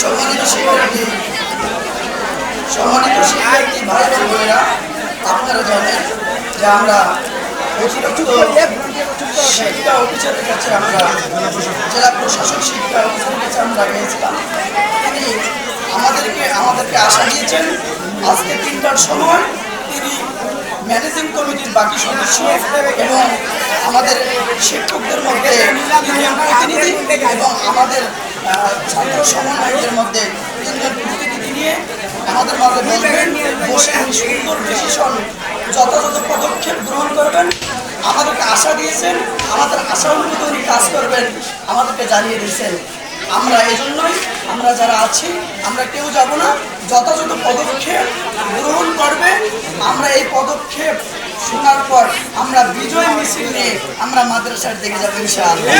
সম্মানিত শিক্ষার্থী ভাই ও আপনারা জানেন যে আমরা শিক্ষা অফিসারের কাছে আমরা জেলা প্রশাসক শিক্ষা অফিসারের কাছে আমরা গিয়েছিলাম আমাদেরকে আমাদেরকে আশা দিয়েছেন আজকে তিনটার সময় তিনি ম্যানেজিং কমিটির বাকি সদস্য এবং আমাদের শিক্ষকদের মধ্যে প্রতিনিধি এবং আমাদের ছাত্র সমন্বয়কদের মধ্যে তিনজন প্রতিনিধি নিয়ে আমাদের মাঝে বলবেন বসে সুন্দর ডিসিশন যথাযথ পদক্ষেপ গ্রহণ করবেন। আমাদেরকে আশা দিয়েছেন, আমাদের আশা অনুযায়ী উনি কাজ করবেন, আমাদেরকে জানিয়ে দিয়েছেন। আমরা এই জন্যই আমরা যারা আছি, আমরা কেউ যাব না। যথাযথ পদক্ষেপ গ্রহণ করবে আমরা এই পদক্ষেপ যাওয়ার পর আমরা বিজয় মিছিল নিয়ে আমরা মাদ্রাসার দিকে যাব ইনশাআল্লাহ।